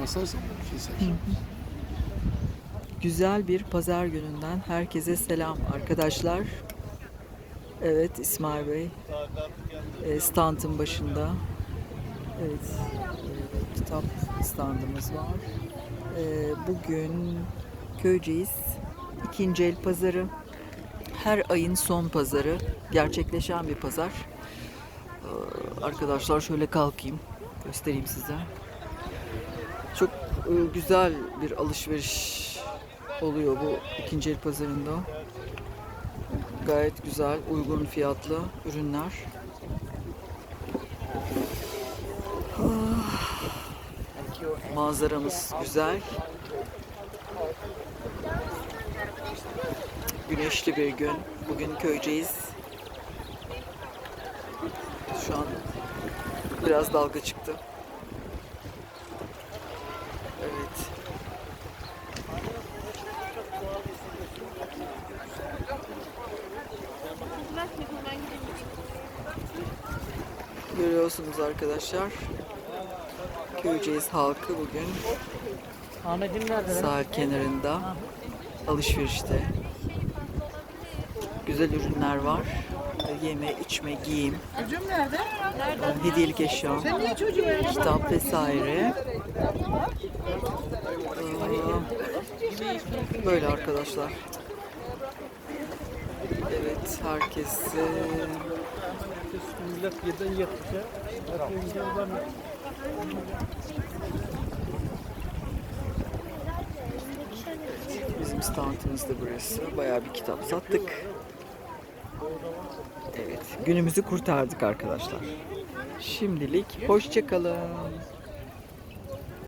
Basarsan bir şey. Güzel bir pazar gününden herkese selam arkadaşlar. Evet İsmail Bey e, standın başında. Evet e, kitap standımız var. E, bugün Köyceğiz ikinci el pazarı. Her ayın son pazarı gerçekleşen bir pazar. E, arkadaşlar şöyle kalkayım göstereyim size. Çok e, güzel bir alışveriş oluyor bu ikinci el pazarında. Gayet güzel, uygun fiyatlı ürünler. Ah, Manzaramız güzel. Güneşli bir gün. Bugün köyceğiz. Şu an biraz dalga çıktı. Evet. Görüyorsunuz arkadaşlar. Köyceğiz halkı bugün sahil kenarında alışverişte. Güzel ürünler var. Yeme, içme, giyim, Çocuğum nerede? hediyelik eşya, Niye çocuğum öyle? kitap vesaire. Ee, Böyle arkadaşlar. Evet, herkese Millet. Herkes gidiyor Bizim standımız da burası. Bayağı bir kitap sattık. Evet, günümüzü kurtardık arkadaşlar. Şimdilik hoşça kalın.